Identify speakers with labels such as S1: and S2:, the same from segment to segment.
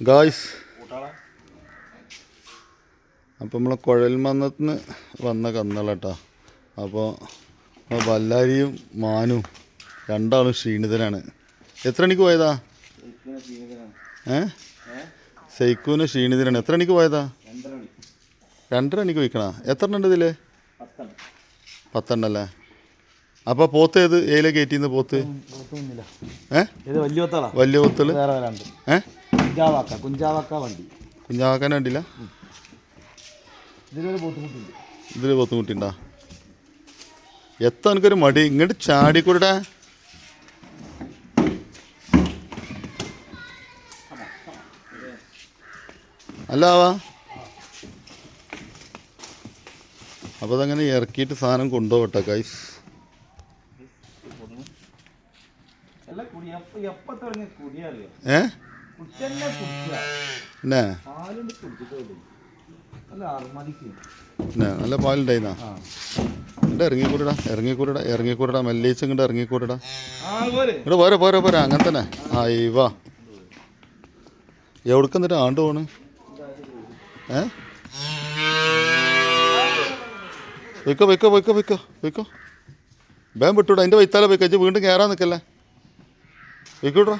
S1: Guys അപ്പോൾ നമ്മളെ കുഴൽമന്നത്തിന് വന്ന കന്നുകളട്ടാ അപ്പോൾ വല്ലാരിയും മാനും രണ്ടാളും ക്ഷീണിതനാണ് എത്ര മണിക്ക് പോയതാ? ഏ? സൈക്കൂന് ക്ഷീണിതനാണ് എത്ര മണിക്ക് പോയതാ? രണ്ടര മണിക്ക് പോയിക്കണ? എത്ര ഉണ്ട് ഇതിൽ? പത്തെണ്ണല്ലേ അപ്പോൾ പോത്ത് ഏത് ഏലേ കയറ്റിന്ന് പോത്ത്? ഏ?
S2: വലിയ ഒത്താളാ
S1: വലിയ
S2: വരാണ്ട്
S1: ഏ?
S2: കുഞ്ചാവാക്ക കുഞ്ചാവാക്ക വണ്ടി.
S1: കുഞ്ചാവാക്കാൻ വണ്ടിയില്ല
S2: ഇതിലൊരു ബുദ്ധിമുട്ടുണ്ട്.
S1: ഇതിൽ ബുദ്ധിമുട്ടുണ്ടാ? എത്താ എനിക്കൊരു മടി. ഇങ്ങോട്ട് ചാടിക്കൂടെ അല്ല ആവാ അപ്പോൾ അതങ്ങനെ ഇറക്കിയിട്ട് സാധനം കൊണ്ടുപോകട്ടെ കൈസ് ഏ?
S2: കുടിച്ചന്നെ കുടിക്കുക
S1: എന്നാ
S2: പാലുണ്ട് കുടിച്ചിട്ടേ അല്ല അറുമതിക്ക്
S1: എന്നാ നല്ല പാലുണ്ടായിന്നാ? ഇങ്ങോട്ട് ഇറങ്ങിക്കൂടടാ ഇറങ്ങിക്കൂടടാ ഇറങ്ങിക്കൂടടാ മെല്ലേച്ച് ഇങ്ങോട്ട് ഇറങ്ങിക്കൂടടാ.
S2: ആ പോരെ.
S1: ഇവിടെ പോരെ പോരെ പോരെ അങ്ങനെ തന്നെ. ആയി വാ. എവിടേക്ക് എന്നിട്ട് ആണ്ട് പോണ്? ഏ? വെക്കോ വെക്കോ വെക്കോ വെക്കോ വെക്കോ വേം വിട്ടൂടാ അതിന്റെ വൈത്താലെ വെക്കോ വീണ്ടും കയറാൻ നിൽക്കല്ലേ വെക്കൂടാ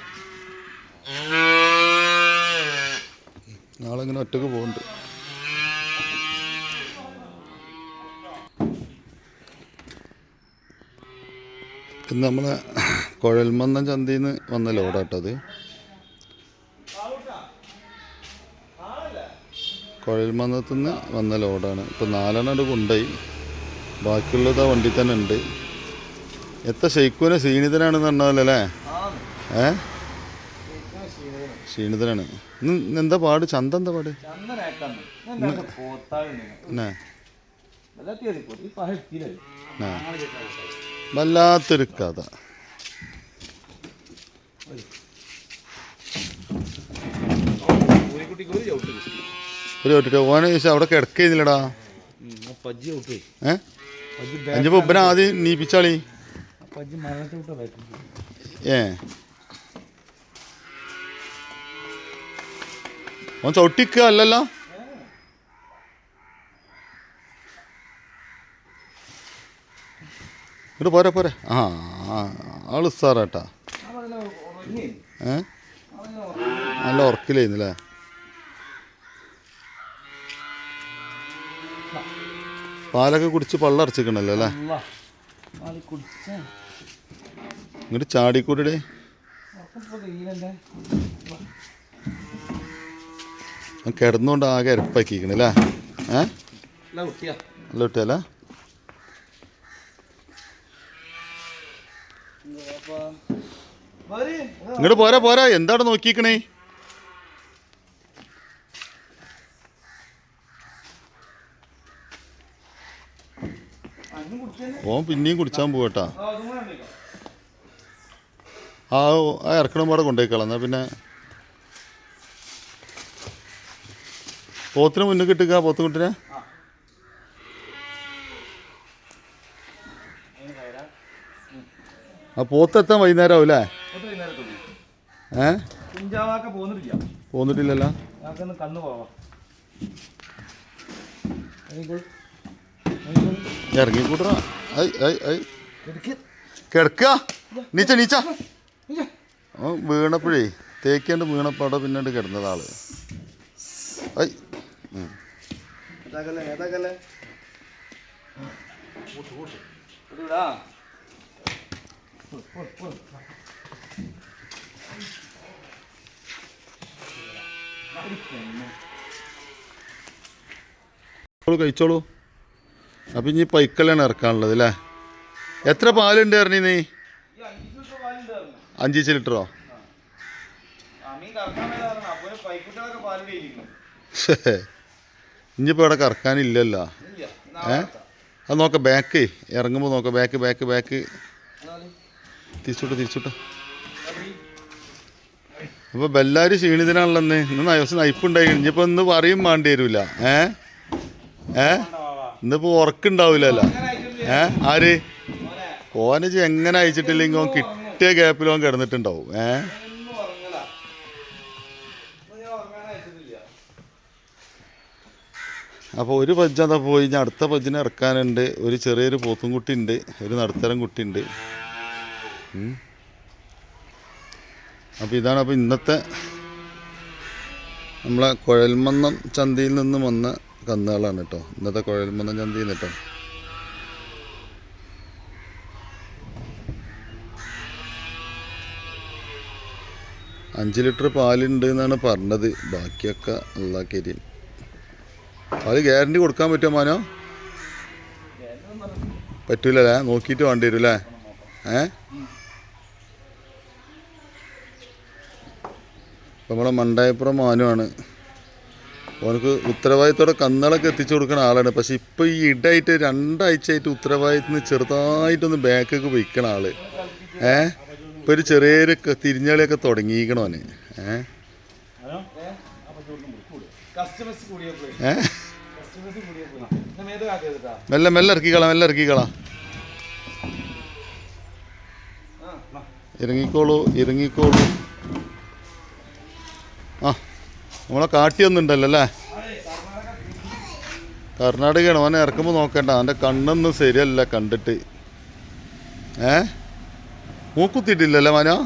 S1: ഇങ്ങനെ ഒറ്റയ്ക്ക് പോകുന്നുണ്ട് പിന്നെ നമ്മളെ കുഴൽമന്നം ചന്തയിൽ നിന്ന് വന്ന ലോഡാട്ടത് കുഴൽമന്നത്തു നിന്ന് വന്ന ലോഡാണ്. ഇപ്പം നാലെണ്ണം കൊണ്ടുപോയി ബാക്കിയുള്ളത് ആ വണ്ടി തന്നെ ഉണ്ട് എത്ര ഷെയ്ക്കൂനെ സീനിതനാണെന്ന് പറഞ്ഞതല്ലേ? ഏ? ക്ഷീണിതനാണ് ഇന്ന് എന്താ പാട്? ചന്ത എന്താ പാട്? വല്ലാത്തൊരു കഥ.
S2: കോഴിക്കുട്ടിക്ക് ഒരു ചവിട്ട്
S1: ഒരു ഒട്ടിട്ട് ഓനെ ചോദിച്ചാൽ അവിടെ കിടക്കുന്നില്ലടാ ഏ? ഉപ്പനെ ആദ്യം നീപ്പിച്ചാളി ഏ. ഓൻ ചവിട്ടിക്കുക അല്ലല്ലോ. ഇങ്ങോട്ട് പോരെ പോരെ. ആ ആൾ സാറാട്ടാ ഏ? നല്ല ഉറക്കിലായിരുന്നല്ലേ പാലൊക്കെ കുടിച്ച് പള്ളറച്ചിക്കണല്ലോ അല്ലേ ഇങ്ങോട്ട് ചാടിക്കൂടെ
S2: കയ്യിലെന്താ
S1: കിടന്നുകൊണ്ട് ആകെ എരപ്പാക്കിക്കണല്ലേ ഏ?
S2: അല്ല
S1: നല്ല കുട്ടിയല്ലേ? ഇങ്ങോട്ട് പോരാ പോരാ. എന്താണ് നോക്കിക്കണേ ഓൻ പിന്നെയും കുടിച്ചാൻ പോകട്ടാ
S2: ആ
S1: ഇറക്കണം പാടെ കൊണ്ടുപോയിക്കളാം. എന്നാ പിന്നെ പോത്തിന് മുന്നിൽ കിട്ടുക പോത്തുകുട്ടിനെ ആ പോത്ത് എത്താൻ വൈകുന്നേരം ആവും അല്ലേ. ഏ പോന്നിട്ടില്ലല്ലോ.
S2: ഇറങ്ങി
S1: ഇറങ്ങിക്കൂട്ടറ. ഐ ഐ ഐ. കിടക്കുക നീച്ച നീച്ച. വീണപ്പോഴേ തേക്കേണ്ട വീണപ്പാടെ പിന്നീട് കിടന്നതാൾ. ഐ.
S2: ഏതാക്കല്ലേ ഇടാ
S1: കഴിച്ചോളൂ. അപ്പൊ ഇനി പൈക്കലാണ് ഇറക്കാനുള്ളത് അല്ലേ? എത്ര പാലുണ്ട് ഇറങ്ങി നീ
S2: അഞ്ചു
S1: ലിറ്ററോ?
S2: അമ്മീ
S1: ഇനിയിപ്പോൾ ഇവിടെ കറക്കാനില്ലല്ലോ. ഏ? അത് നോക്ക ബാക്ക്. ഇറങ്ങുമ്പോൾ നോക്ക ബാക്ക് ബാക്ക് ബാക്ക്. തിരിച്ചോട്ട് തിരിച്ചോട്ട്. അപ്പോൾ ബെല്ലാരി ക്ഷീണിതനാണല്ലോ ഇന്ന്. ഇന്ന് ദിവസം നയിപ്പുണ്ടായി ഇനിയിപ്പോൾ ഇന്ന് പറയും വേണ്ടി വരില്ല ഏ? ഏ? ഇന്നിപ്പോൾ ഉറക്കുണ്ടാവില്ലല്ലോ ഏ? ആര്? ഓനജ് എങ്ങനെ അയച്ചിട്ടില്ലെങ്കിൽ ഓൻ കിട്ടിയ ഗ്യാപ്പിൽ ഓൻ കിടന്നിട്ടുണ്ടാവും. ഏ
S2: ഒന്നും ഉറങ്ങല
S1: അപ്പോൾ ഒരു പജ്ജ് പോയി. ഞാൻ അടുത്ത പജ്ജിനെ ഇറക്കാനുണ്ട്. ഒരു ചെറിയൊരു പോത്തും കുട്ടി ഉണ്ട് ഒരു നടുത്തരം കുട്ടി ഉണ്ട് അപ്പോൾ ഇതാണ് അപ്പോൾ ഇന്നത്തെ നമ്മളെ കുഴൽമന്നം ചന്തയിൽ നിന്ന് വന്ന കന്നുകളാണ് കേട്ടോ. ഇന്നത്തെ കുഴൽമന്നം ചന്തയിൽ നിന്ന് കേട്ടോ. അഞ്ച് ലിറ്റർ പാലുണ്ട് എന്നാണ് പറഞ്ഞത്. ബാക്കിയൊക്കെ ഉള്ള കരിയും പാൽ ഗ്യാരണ്ടി കൊടുക്കാൻ പറ്റുമോ മാനോ? പറ്റൂലല്ലേ? നോക്കിയിട്ട് വേണ്ടി വരും അല്ലേ ഏ നമ്മളെ മണ്ടായപ്പുറം മാനുവാണ്. ഓനക്ക് ഉത്തരവാദിത്തോടെ കന്നുകളൊക്കെ എത്തിച്ചു കൊടുക്കുന്ന ആളാണ്. പക്ഷെ ഇപ്പോൾ ഈ ഇടായിട്ട് രണ്ടാഴ്ചയായിട്ട് ഉത്തരവാദിത്തത്തിന് ചെറുതായിട്ടൊന്ന് ബാക്കൊക്കെ വയ്ക്കണ ആൾ. ഏ? ഇപ്പൊ ഒരു ചെറിയൊരു തിരിഞ്ഞളിയൊക്കെ തുടങ്ങിയിരിക്കണോന് ഏ? ഏ? മെല്ലെ മെല്ലെ ഇറക്കിക്കളാം മെല്ലെ ഇറക്കിക്കളാം. ഇറങ്ങിക്കോളൂ ഇറങ്ങിക്കോളൂ. ആ നമ്മളെ കാട്ടിയൊന്നുണ്ടല്ലോ അല്ലേ? കർണാടകയാണ് അവനെ ഇറക്കുമ്പോൾ നോക്കണ്ട. അവന്റെ കണ്ണൊന്നും ശരിയല്ല കണ്ടിട്ട്. ഏ? മൂക്കുത്തിയിട്ടില്ലല്ലേ മാനോ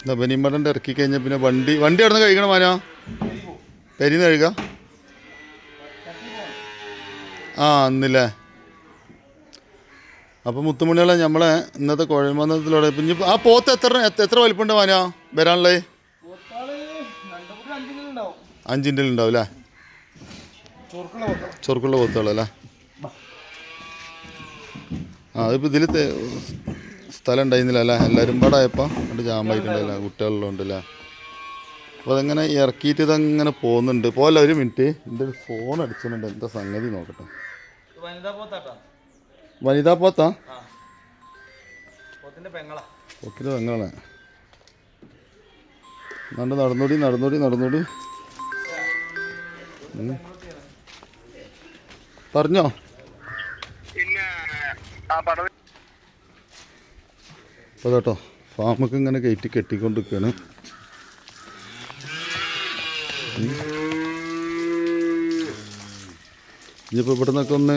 S1: എന്താ ബനിമടന്റെ ഇറക്കി കഴിഞ്ഞാൽ പിന്നെ വണ്ടി വണ്ടി അവിടെ നിന്ന് കഴിക്കണം മാനോ? പെരിന്ന് കഴുക? ആ അന്നില്ലേ. അപ്പോൾ മുത്തുമണികളെ നമ്മളെ ഇന്നത്തെ കുഴൽമന്നത്തിലൂടെ പിന്നെ ആ പോത്ത് എത്ര എത്ര- വലിപ്പുണ്ട് മാനോ?
S2: ഉണ്ടാവും
S1: അഞ്ചിന്റെ ഉണ്ടാവും അല്ലേ?
S2: ചൊറുക്കുള്ള
S1: പോത്തുകളല്ലേ? ആ അതിപ്പോൾ ഇതിൽ സ്ഥലം ഉണ്ടായിരുന്നില്ല അല്ലേ? എല്ലാവരും പാടെ ആയപ്പോൾ രണ്ട് ജാമായിട്ടുണ്ടല്ലേ കുട്ടികളുണ്ടല്ലേ അപ്പോൾ അതങ്ങനെ ഇറക്കിയിട്ട് ഇതങ്ങനെ പോകുന്നുണ്ട്. പോലെ ഒരു മിനിറ്റ്? എന്റെ ഒരു ഫോൺ അടിച്ചിട്ടുണ്ട്. എന്താ സംഗതി നോക്കട്ടെ.
S2: വനിതാ
S1: പോത്താ?
S2: ആ. പോത്തിന്റെ പെങ്ങളാ.
S1: നടന്ന് നടന്നോടി നടന്നോടി നടന്നോടി. പറഞ്ഞോ. അപ്പോൾ കേട്ടോ ഫാമൊക്കെ ഇങ്ങനെ കയറ്റി കെട്ടിക്കൊണ്ട് നിൽക്കുകയാണ് ഇനിയിപ്പോൾ ഇവിടെ നിന്നൊക്കെ ഒന്ന്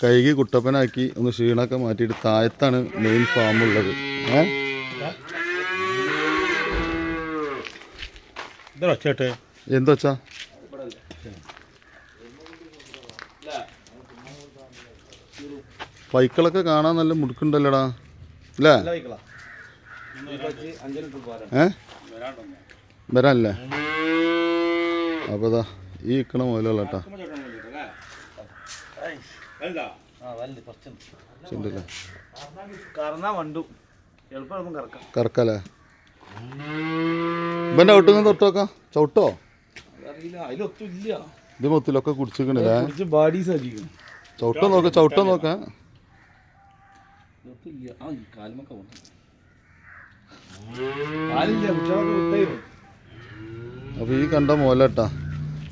S1: കഴുകി കുട്ടപ്പനാക്കി ഒന്ന് ക്ഷീണമൊക്കെ മാറ്റിയിട്ട് താഴത്താണ് മെയിൻ ഫാമുള്ളത് ഏ?
S3: എന്താ ഒച്ചേട്ടെ
S1: എന്താ വെച്ചാ പൈക്കളൊക്കെ കാണാൻ നല്ല മുടുക്കുണ്ടല്ലോടാ. അല്ലേ ഏ? വരാനല്ലേ? അപ്പോൾ ഇതാ ഈ ഇക്കണ മുതലുള്ള കേട്ടോ. ചുണ്ടല്ലേ? കറക്കല്ലേ? ഇവന്റെ തൊട്ടോക്കാം ചവിട്ടോ? ഇത് മൊത്തത്തിലൊക്കെ
S2: കുടിച്ചിരിക്കണല്ലേ?
S1: ചവിട്ടം നോക്കാം ചവിട്ടോ നോക്കാം.
S2: ഇല്ല ആ കാലുമൊക്കെ കാലില്ല കുട്ടികളൊക്കെ വിട്ടായിരുന്നു
S1: അപ്പോൾ ഈ കണ്ട മോലട്ടാ.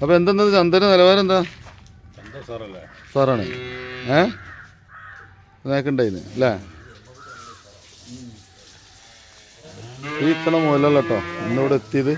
S1: അപ്പൊ എന്തെന്നാ ചന്ദന നിലവാരം എന്താ? സാറാണ്. ഏ? നേക്കണ്ടായിന് അല്ലേ? ഈ ഇക്കണ മോലല്ലോ ഇന്നിവിടെ എത്തിയത്.